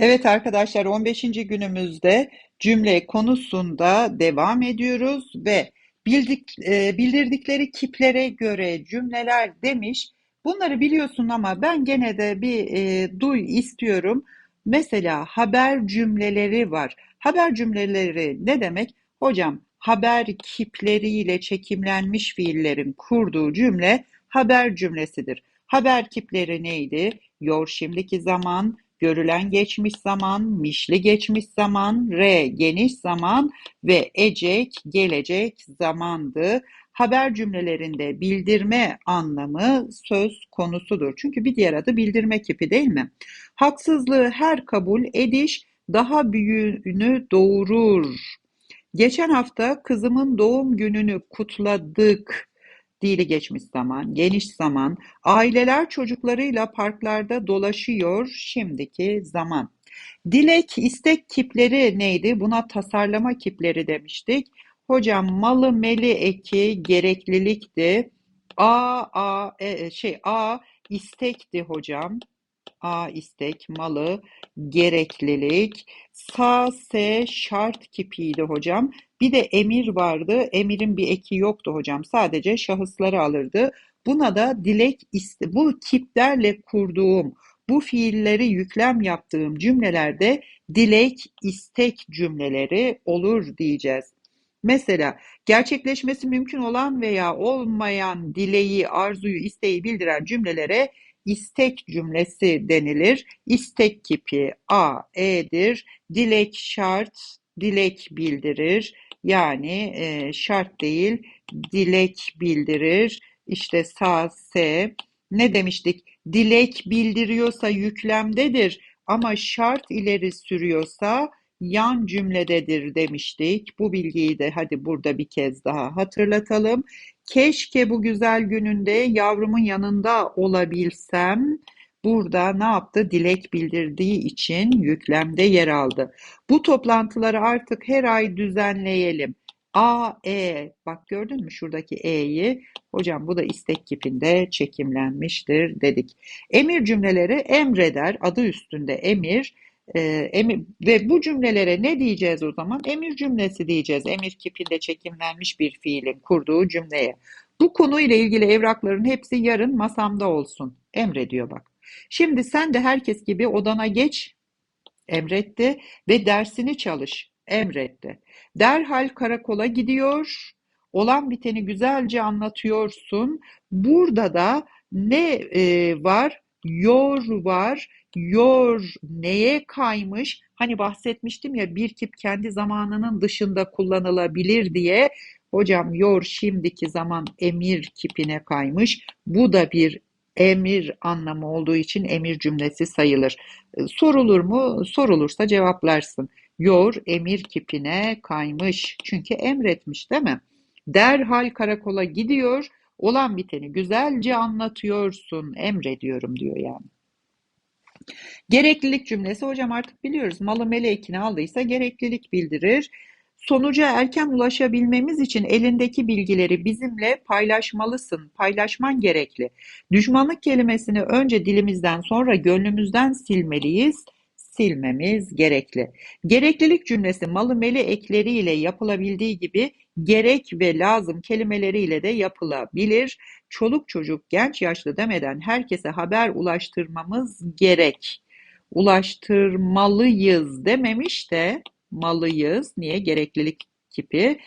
Evet arkadaşlar 15. günümüzde cümle konusunda devam ediyoruz ve bildik, e, bildirdikleri kiplere göre cümleler demiş. Bunları biliyorsun ama ben gene de bir e, duy istiyorum. Mesela haber cümleleri var. Haber cümleleri ne demek? Hocam haber kipleriyle çekimlenmiş fiillerin kurduğu cümle haber cümlesidir. Haber kipleri neydi? Yor şimdiki zaman, görülen geçmiş zaman, mişli geçmiş zaman, re geniş zaman ve ecek gelecek zamandı. Haber cümlelerinde bildirme anlamı söz konusudur. Çünkü bir diğer adı bildirme kipi değil mi? Haksızlığı her kabul ediş daha büyüğünü doğurur. Geçen hafta kızımın doğum gününü kutladık. Dili geçmiş zaman, geniş zaman. Aileler çocuklarıyla parklarda dolaşıyor şimdiki zaman. Dilek, istek kipleri neydi? Buna tasarlama kipleri demiştik. Hocam malı meli eki gereklilikti. A, A, e, şey A istekti hocam. A istek, malı, gereklilik. Sa, se şart kipiydi hocam. Bir de emir vardı. Emirin bir eki yoktu hocam. Sadece şahısları alırdı. Buna da dilek iste bu kiplerle kurduğum bu fiilleri yüklem yaptığım cümlelerde dilek istek cümleleri olur diyeceğiz. Mesela gerçekleşmesi mümkün olan veya olmayan dileği, arzuyu, isteği bildiren cümlelere istek cümlesi denilir. İstek kipi A, E'dir. Dilek şart, dilek bildirir. Yani e, şart değil, dilek bildirir. İşte sağ, S. Ne demiştik? Dilek bildiriyorsa yüklemdedir ama şart ileri sürüyorsa yan cümlededir demiştik. Bu bilgiyi de hadi burada bir kez daha hatırlatalım. Keşke bu güzel gününde yavrumun yanında olabilsem. Burada ne yaptı? Dilek bildirdiği için yüklemde yer aldı. Bu toplantıları artık her ay düzenleyelim. A, E, bak gördün mü şuradaki E'yi? Hocam bu da istek kipinde çekimlenmiştir dedik. Emir cümleleri emreder, adı üstünde emir. E, emir ve bu cümlelere ne diyeceğiz o zaman? Emir cümlesi diyeceğiz. Emir kipinde çekimlenmiş bir fiilin kurduğu cümleye. Bu konuyla ilgili evrakların hepsi yarın masamda olsun. Emrediyor bak. Şimdi sen de herkes gibi odana geç, emretti ve dersini çalış, emretti. Derhal karakola gidiyor, olan biteni güzelce anlatıyorsun. Burada da ne e, var? Yor var. Yor neye kaymış? Hani bahsetmiştim ya bir kip kendi zamanının dışında kullanılabilir diye. Hocam yor şimdiki zaman emir kipine kaymış. Bu da bir emir anlamı olduğu için emir cümlesi sayılır. E, sorulur mu? Sorulursa cevaplarsın. Yor emir kipine kaymış. Çünkü emretmiş değil mi? Derhal karakola gidiyor. Olan biteni güzelce anlatıyorsun. Emrediyorum diyor yani. Gereklilik cümlesi hocam artık biliyoruz. Malı melekini aldıysa gereklilik bildirir. Sonuca erken ulaşabilmemiz için elindeki bilgileri bizimle paylaşmalısın, paylaşman gerekli. Düşmanlık kelimesini önce dilimizden sonra gönlümüzden silmeliyiz, silmemiz gerekli. Gereklilik cümlesi malı meli ekleriyle yapılabildiği gibi gerek ve lazım kelimeleriyle de yapılabilir. Çoluk çocuk, genç yaşlı demeden herkese haber ulaştırmamız gerek. Ulaştırmalıyız dememiş de malıyız. Niye? Gereklilik kipi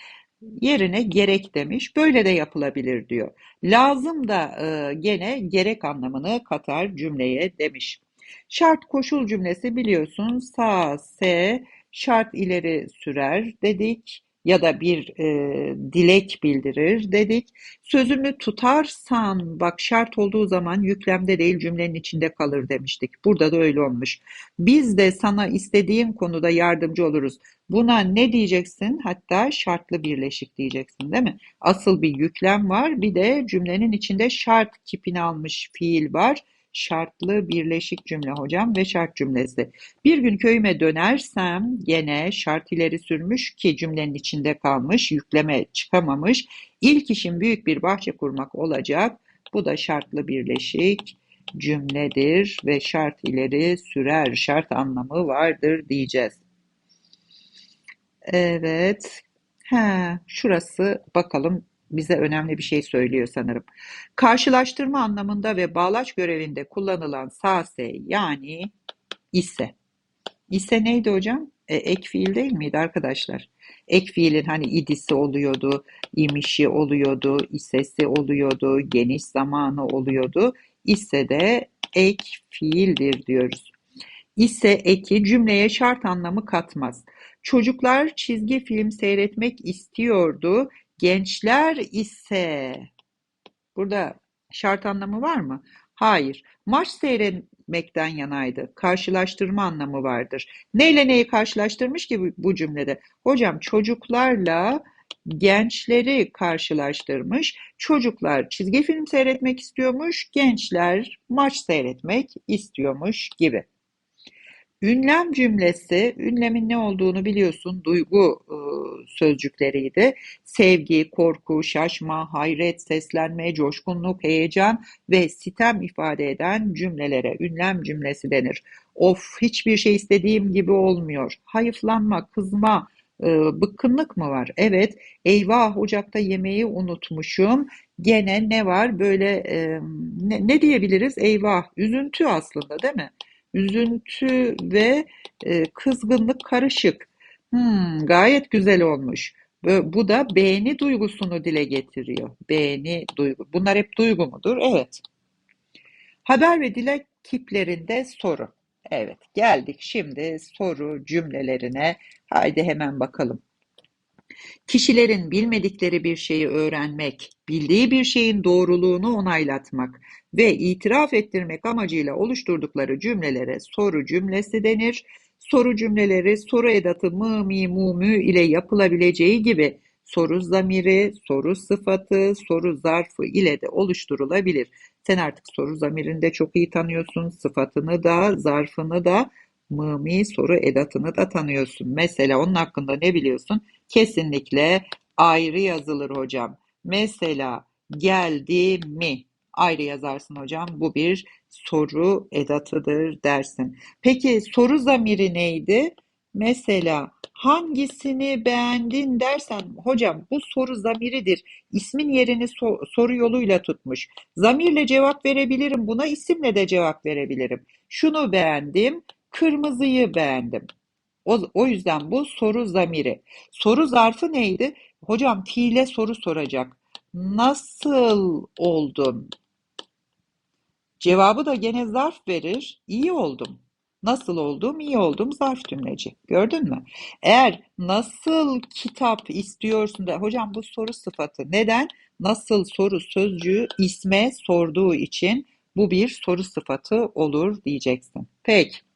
yerine gerek demiş. Böyle de yapılabilir diyor. Lazım da e, gene gerek anlamını katar cümleye demiş. Şart koşul cümlesi biliyorsun sağ, se, şart ileri sürer dedik ya da bir e, dilek bildirir dedik. Sözünü tutarsan bak şart olduğu zaman yüklemde değil cümlenin içinde kalır demiştik. Burada da öyle olmuş. Biz de sana istediğin konuda yardımcı oluruz. Buna ne diyeceksin? Hatta şartlı birleşik diyeceksin değil mi? Asıl bir yüklem var bir de cümlenin içinde şart kipini almış fiil var şartlı birleşik cümle hocam ve şart cümlesi. Bir gün köyüme dönersem gene şart ileri sürmüş ki cümlenin içinde kalmış, yükleme çıkamamış. İlk işim büyük bir bahçe kurmak olacak. Bu da şartlı birleşik cümledir ve şart ileri sürer, şart anlamı vardır diyeceğiz. Evet. Ha, şurası bakalım bize önemli bir şey söylüyor sanırım. Karşılaştırma anlamında ve bağlaç görevinde kullanılan sase yani ise. İse neydi hocam? E, ek fiil değil miydi arkadaşlar? Ek fiilin hani idisi oluyordu, imişi oluyordu, isesi oluyordu, geniş zamanı oluyordu. İse de ek fiildir diyoruz. İse eki cümleye şart anlamı katmaz. Çocuklar çizgi film seyretmek istiyordu. Gençler ise burada şart anlamı var mı? Hayır. Maç seyretmekten yanaydı. Karşılaştırma anlamı vardır. Neyle neyi karşılaştırmış ki bu, bu cümlede? Hocam çocuklarla gençleri karşılaştırmış. Çocuklar çizgi film seyretmek istiyormuş, gençler maç seyretmek istiyormuş gibi. Ünlem cümlesi, ünlemin ne olduğunu biliyorsun, duygu e, sözcükleriydi. Sevgi, korku, şaşma, hayret, seslenme, coşkunluk, heyecan ve sitem ifade eden cümlelere ünlem cümlesi denir. Of, hiçbir şey istediğim gibi olmuyor. Hayıflanma, kızma, e, bıkkınlık mı var? Evet, eyvah ocakta yemeği unutmuşum. Gene ne var? Böyle e, ne, ne diyebiliriz? Eyvah, üzüntü aslında değil mi? Üzüntü ve e, kızgınlık karışık. Hmm, gayet güzel olmuş. Bu, da beğeni duygusunu dile getiriyor. Beğeni duygu. Bunlar hep duygu mudur? Evet. Haber ve dilek kiplerinde soru. Evet, geldik şimdi soru cümlelerine. Haydi hemen bakalım. Kişilerin bilmedikleri bir şeyi öğrenmek, bildiği bir şeyin doğruluğunu onaylatmak ve itiraf ettirmek amacıyla oluşturdukları cümlelere soru cümlesi denir. Soru cümleleri soru edatı mı, mi, mu, mü ile yapılabileceği gibi soru zamiri, soru sıfatı, soru zarfı ile de oluşturulabilir. Sen artık soru zamirini de çok iyi tanıyorsun, sıfatını da, zarfını da, mı, soru edatını da tanıyorsun. Mesela onun hakkında ne biliyorsun? Kesinlikle ayrı yazılır hocam. Mesela geldi mi? Ayrı yazarsın hocam. Bu bir soru edatıdır dersin. Peki soru zamiri neydi? Mesela hangisini beğendin dersen hocam bu soru zamiridir. İsmin yerini so soru yoluyla tutmuş. Zamirle cevap verebilirim buna isimle de cevap verebilirim. Şunu beğendim, kırmızıyı beğendim. O, yüzden bu soru zamiri. Soru zarfı neydi? Hocam fiile soru soracak. Nasıl oldun? Cevabı da gene zarf verir. İyi oldum. Nasıl oldum? İyi oldum. Zarf cümleci. Gördün mü? Eğer nasıl kitap istiyorsun da hocam bu soru sıfatı. Neden? Nasıl soru sözcüğü isme sorduğu için bu bir soru sıfatı olur diyeceksin. Peki.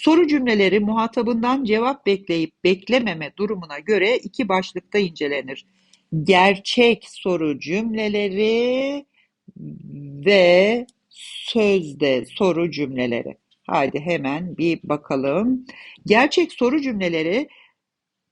Soru cümleleri muhatabından cevap bekleyip beklememe durumuna göre iki başlıkta incelenir. Gerçek soru cümleleri ve sözde soru cümleleri. Haydi hemen bir bakalım. Gerçek soru cümleleri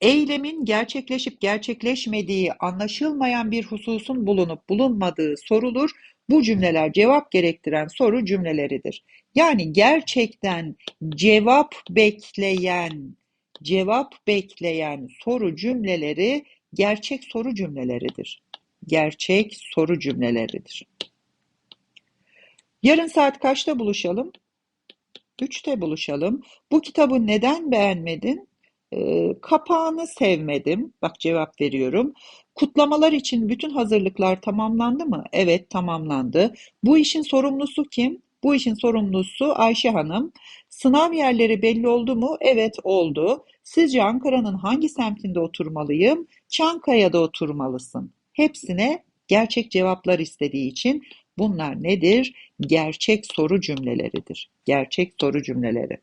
eylemin gerçekleşip gerçekleşmediği anlaşılmayan bir hususun bulunup bulunmadığı sorulur. Bu cümleler cevap gerektiren soru cümleleridir. Yani gerçekten cevap bekleyen, cevap bekleyen soru cümleleri gerçek soru cümleleridir. Gerçek soru cümleleridir. Yarın saat kaçta buluşalım? Üçte buluşalım. Bu kitabı neden beğenmedin? Kapağını sevmedim. Bak cevap veriyorum. Kutlamalar için bütün hazırlıklar tamamlandı mı? Evet tamamlandı. Bu işin sorumlusu kim? Bu işin sorumlusu Ayşe Hanım. Sınav yerleri belli oldu mu? Evet oldu. Sizce Ankara'nın hangi semtinde oturmalıyım? Çankaya'da oturmalısın. Hepsine gerçek cevaplar istediği için bunlar nedir? Gerçek soru cümleleridir. Gerçek soru cümleleri.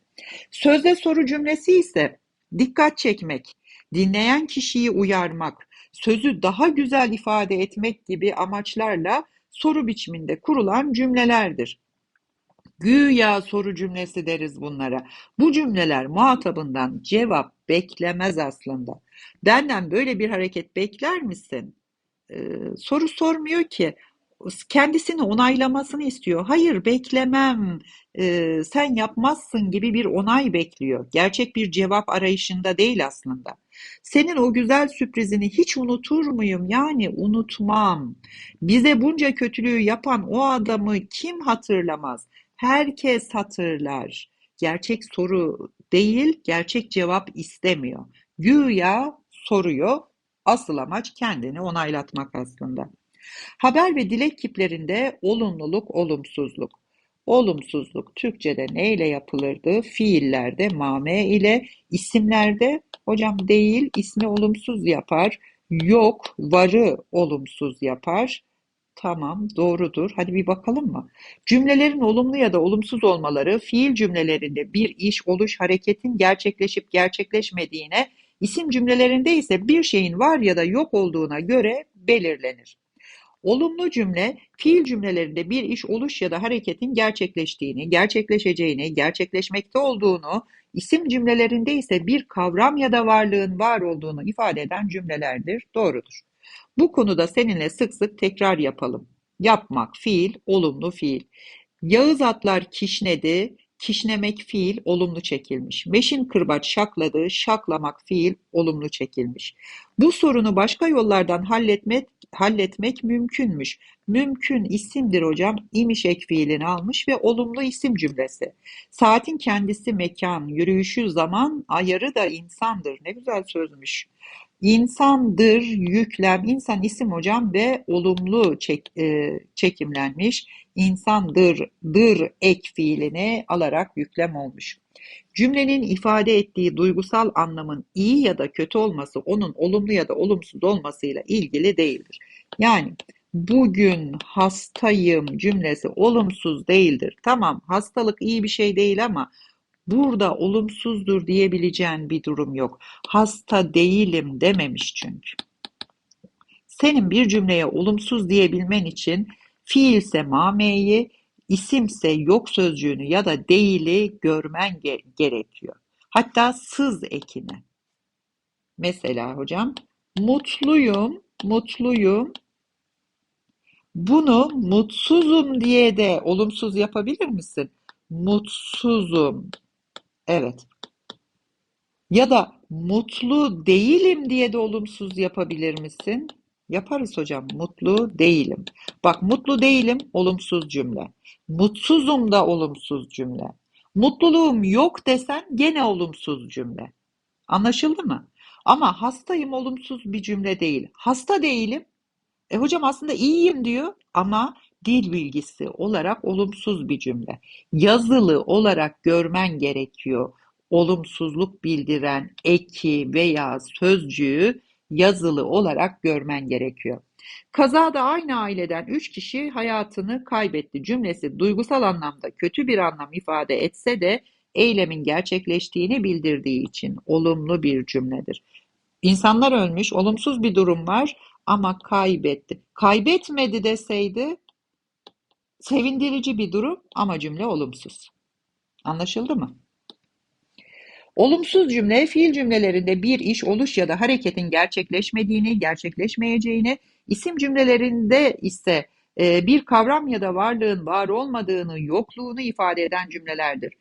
Sözde soru cümlesi ise dikkat çekmek, dinleyen kişiyi uyarmak, sözü daha güzel ifade etmek gibi amaçlarla soru biçiminde kurulan cümlelerdir. Güya soru cümlesi deriz bunlara. Bu cümleler muhatabından cevap beklemez aslında. Benden böyle bir hareket bekler misin? Ee, soru sormuyor ki. Kendisini onaylamasını istiyor. Hayır beklemem, e, sen yapmazsın gibi bir onay bekliyor. Gerçek bir cevap arayışında değil aslında. Senin o güzel sürprizini hiç unutur muyum? Yani unutmam. Bize bunca kötülüğü yapan o adamı kim hatırlamaz? Herkes hatırlar. Gerçek soru değil, gerçek cevap istemiyor. Güya soruyor, asıl amaç kendini onaylatmak aslında. Haber ve dilek kiplerinde olumluluk, olumsuzluk. Olumsuzluk Türkçe'de neyle yapılırdı? Fiillerde mame ile, isimlerde hocam değil, ismi olumsuz yapar. Yok, varı olumsuz yapar. Tamam, doğrudur. Hadi bir bakalım mı? Cümlelerin olumlu ya da olumsuz olmaları fiil cümlelerinde bir iş, oluş, hareketin gerçekleşip gerçekleşmediğine, isim cümlelerinde ise bir şeyin var ya da yok olduğuna göre belirlenir. Olumlu cümle, fiil cümlelerinde bir iş, oluş ya da hareketin gerçekleştiğini, gerçekleşeceğini, gerçekleşmekte olduğunu, isim cümlelerinde ise bir kavram ya da varlığın var olduğunu ifade eden cümlelerdir. Doğrudur. Bu konuda seninle sık sık tekrar yapalım. Yapmak fiil, olumlu fiil. Yağız atlar kişnedi, kişnemek fiil olumlu çekilmiş. Meşin kırbaç şakladı, şaklamak fiil olumlu çekilmiş. Bu sorunu başka yollardan halletmek, halletmek mümkünmüş. Mümkün isimdir hocam. İmiş ek fiilini almış ve olumlu isim cümlesi. Saatin kendisi mekan, yürüyüşü zaman, ayarı da insandır. Ne güzel sözmüş. İnsandır, yüklem, insan isim hocam ve olumlu çek, e, çekimlenmiş. İnsandır, dır ek fiilini alarak yüklem olmuş. Cümlenin ifade ettiği duygusal anlamın iyi ya da kötü olması onun olumlu ya da olumsuz olmasıyla ilgili değildir. Yani bugün hastayım cümlesi olumsuz değildir. Tamam hastalık iyi bir şey değil ama burada olumsuzdur diyebileceğin bir durum yok. Hasta değilim dememiş çünkü. Senin bir cümleye olumsuz diyebilmen için fiilse mameyi, isimse yok sözcüğünü ya da değili görmen ge gerekiyor. Hatta sız ekini. Mesela hocam mutluyum, mutluyum. Bunu mutsuzum diye de olumsuz yapabilir misin? Mutsuzum. Evet. Ya da mutlu değilim diye de olumsuz yapabilir misin? Yaparız hocam. Mutlu değilim. Bak mutlu değilim olumsuz cümle. Mutsuzum da olumsuz cümle. Mutluluğum yok desen gene olumsuz cümle. Anlaşıldı mı? Ama hastayım olumsuz bir cümle değil. Hasta değilim. E hocam aslında iyiyim diyor ama dil bilgisi olarak olumsuz bir cümle. Yazılı olarak görmen gerekiyor. Olumsuzluk bildiren eki veya sözcüğü yazılı olarak görmen gerekiyor. Kazada aynı aileden üç kişi hayatını kaybetti cümlesi duygusal anlamda kötü bir anlam ifade etse de eylemin gerçekleştiğini bildirdiği için olumlu bir cümledir. İnsanlar ölmüş, olumsuz bir durum var ama kaybetti. Kaybetmedi deseydi sevindirici bir durum ama cümle olumsuz. Anlaşıldı mı? Olumsuz cümle, fiil cümlelerinde bir iş, oluş ya da hareketin gerçekleşmediğini, gerçekleşmeyeceğini, isim cümlelerinde ise e, bir kavram ya da varlığın var olmadığını, yokluğunu ifade eden cümlelerdir.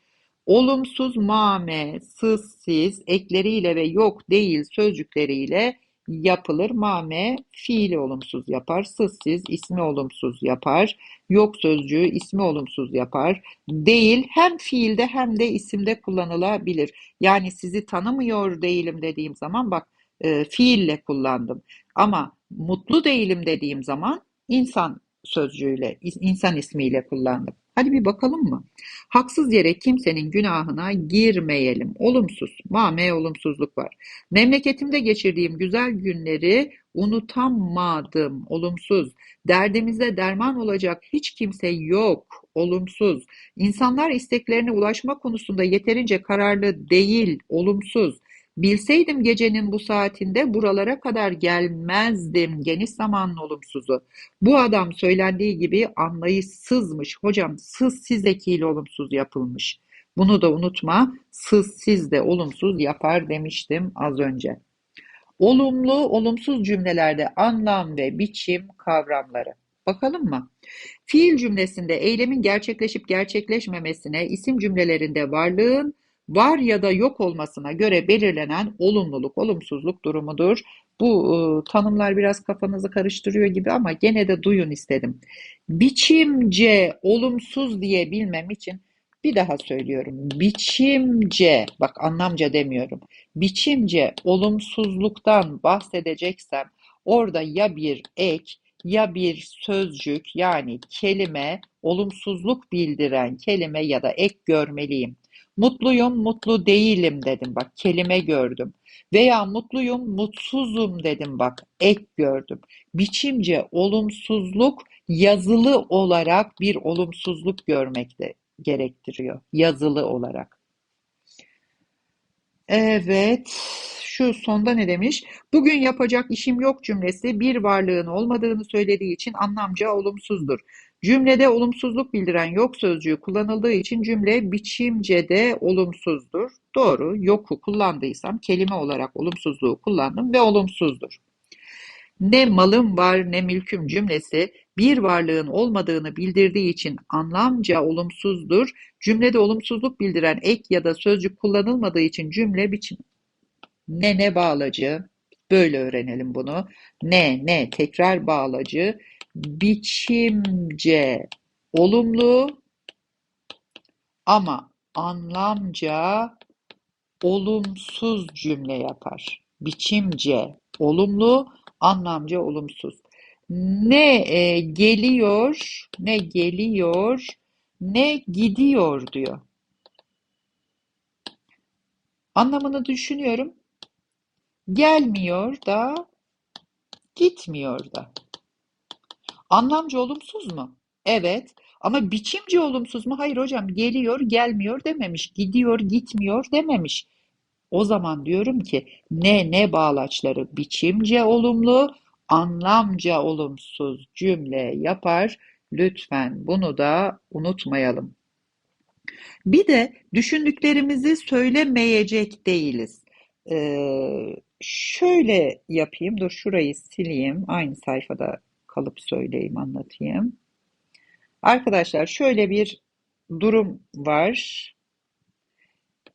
Olumsuz mame, sız, siz ekleriyle ve yok, değil sözcükleriyle yapılır. Mame fiili olumsuz yapar. Sızsiz ismi olumsuz yapar. Yok sözcüğü ismi olumsuz yapar. Değil hem fiilde hem de isimde kullanılabilir. Yani sizi tanımıyor değilim dediğim zaman bak e, fiille kullandım. Ama mutlu değilim dediğim zaman insan sözcüğüyle, insan ismiyle kullandım. Hadi bir bakalım mı? Haksız yere kimsenin günahına girmeyelim. Olumsuz. Mame olumsuzluk var. Memleketimde geçirdiğim güzel günleri unutamadım. Olumsuz. Derdimize derman olacak hiç kimse yok. Olumsuz. İnsanlar isteklerine ulaşma konusunda yeterince kararlı değil. Olumsuz. Bilseydim gecenin bu saatinde buralara kadar gelmezdim. Geniş zamanın olumsuzu. Bu adam söylendiği gibi anlayışsızmış. Hocam sız siz ekiyle olumsuz yapılmış. Bunu da unutma. Sız siz de olumsuz yapar demiştim az önce. Olumlu, olumsuz cümlelerde anlam ve biçim kavramları. Bakalım mı? Fiil cümlesinde eylemin gerçekleşip gerçekleşmemesine, isim cümlelerinde varlığın var ya da yok olmasına göre belirlenen olumluluk, olumsuzluk durumudur. Bu e, tanımlar biraz kafanızı karıştırıyor gibi ama gene de duyun istedim. Biçimce olumsuz diyebilmem için bir daha söylüyorum. Biçimce, bak anlamca demiyorum. Biçimce olumsuzluktan bahsedeceksem orada ya bir ek ya bir sözcük yani kelime, olumsuzluk bildiren kelime ya da ek görmeliyim. Mutluyum, mutlu değilim dedim bak kelime gördüm. Veya mutluyum, mutsuzum dedim bak ek gördüm. Biçimce olumsuzluk yazılı olarak bir olumsuzluk görmekte gerektiriyor. Yazılı olarak. Evet, şu sonda ne demiş? Bugün yapacak işim yok cümlesi bir varlığın olmadığını söylediği için anlamca olumsuzdur. Cümlede olumsuzluk bildiren yok sözcüğü kullanıldığı için cümle biçimce de olumsuzdur. Doğru, yoku kullandıysam kelime olarak olumsuzluğu kullandım ve olumsuzdur. Ne malım var ne mülküm cümlesi bir varlığın olmadığını bildirdiği için anlamca olumsuzdur. Cümlede olumsuzluk bildiren ek ya da sözcük kullanılmadığı için cümle biçim ne ne bağlacı böyle öğrenelim bunu. Ne ne tekrar bağlacı biçimce olumlu ama anlamca olumsuz cümle yapar. Biçimce olumlu, anlamca olumsuz. Ne e, geliyor, ne geliyor, ne gidiyor diyor. Anlamını düşünüyorum. Gelmiyor da, gitmiyor da. Anlamca olumsuz mu? Evet. Ama biçimci olumsuz mu? Hayır hocam. Geliyor, gelmiyor dememiş. Gidiyor, gitmiyor dememiş. O zaman diyorum ki ne ne bağlaçları biçimce olumlu, anlamca olumsuz cümle yapar. Lütfen bunu da unutmayalım. Bir de düşündüklerimizi söylemeyecek değiliz. Ee, şöyle yapayım, dur şurayı sileyim, aynı sayfada kalıp söyleyeyim, anlatayım. Arkadaşlar şöyle bir durum var.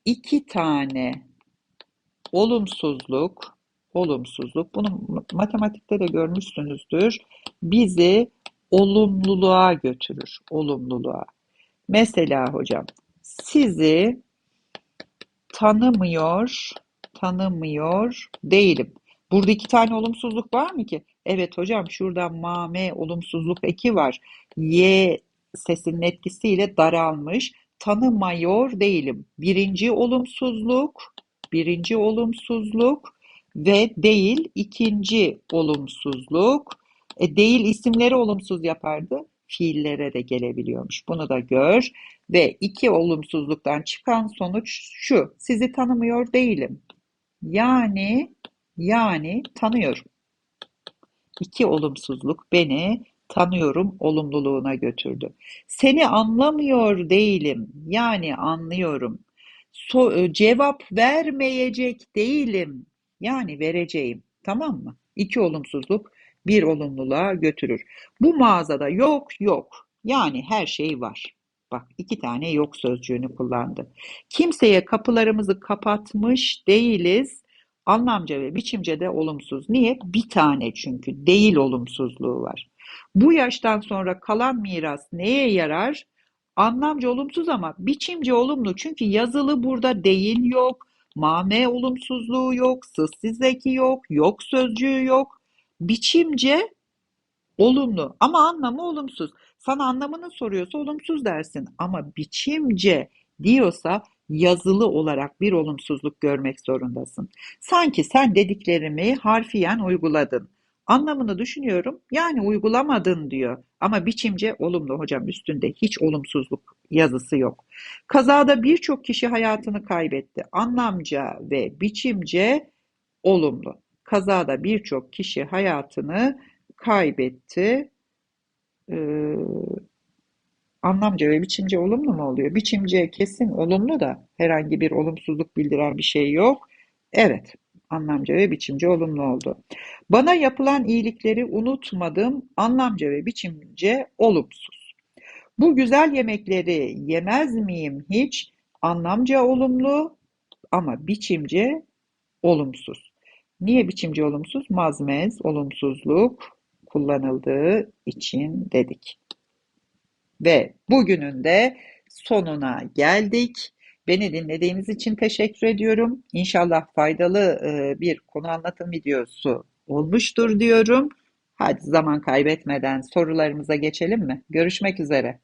İki tane olumsuzluk, olumsuzluk, bunu matematikte de görmüşsünüzdür, bizi olumluluğa götürür, olumluluğa. Mesela hocam, sizi tanımıyor, tanımıyor değilim. Burada iki tane olumsuzluk var mı ki? Evet hocam şurada mame olumsuzluk eki var. Y sesinin etkisiyle daralmış. Tanımıyor değilim. Birinci olumsuzluk, birinci olumsuzluk ve değil ikinci olumsuzluk. E, değil isimleri olumsuz yapardı. Fiillere de gelebiliyormuş. Bunu da gör. Ve iki olumsuzluktan çıkan sonuç şu. Sizi tanımıyor değilim. Yani yani tanıyorum. İki olumsuzluk beni tanıyorum olumluluğuna götürdü. Seni anlamıyor değilim. Yani anlıyorum. So e, cevap vermeyecek değilim. Yani vereceğim. Tamam mı? İki olumsuzluk bir olumluluğa götürür. Bu mağazada yok yok. Yani her şey var. Bak iki tane yok sözcüğünü kullandı. Kimseye kapılarımızı kapatmış değiliz. Anlamca ve biçimce de olumsuz. Niye? Bir tane çünkü. Değil olumsuzluğu var. Bu yaştan sonra kalan miras neye yarar? Anlamca olumsuz ama biçimce olumlu. Çünkü yazılı burada değil yok. Mame olumsuzluğu yok. Sızsız zeki yok. Yok sözcüğü yok. Biçimce olumlu ama anlamı olumsuz. Sana anlamını soruyorsa olumsuz dersin ama biçimce diyorsa yazılı olarak bir olumsuzluk görmek zorundasın. Sanki sen dediklerimi harfiyen uyguladın. Anlamını düşünüyorum. Yani uygulamadın diyor. Ama biçimce olumlu hocam üstünde hiç olumsuzluk yazısı yok. Kazada birçok kişi hayatını kaybetti. Anlamca ve biçimce olumlu. Kazada birçok kişi hayatını kaybetti. Ee, anlamca ve biçimce olumlu mu oluyor? Biçimce kesin olumlu da herhangi bir olumsuzluk bildiren bir şey yok. Evet. Anlamca ve biçimci olumlu oldu. Bana yapılan iyilikleri unutmadım. Anlamca ve biçimce olumsuz. Bu güzel yemekleri yemez miyim hiç? Anlamca olumlu ama biçimce olumsuz. Niye biçimci olumsuz? Mazmez, olumsuzluk kullanıldığı için dedik. Ve bugünün de sonuna geldik. Beni dinlediğiniz için teşekkür ediyorum. İnşallah faydalı e, bir konu anlatım videosu olmuştur diyorum. Hadi zaman kaybetmeden sorularımıza geçelim mi? Görüşmek üzere.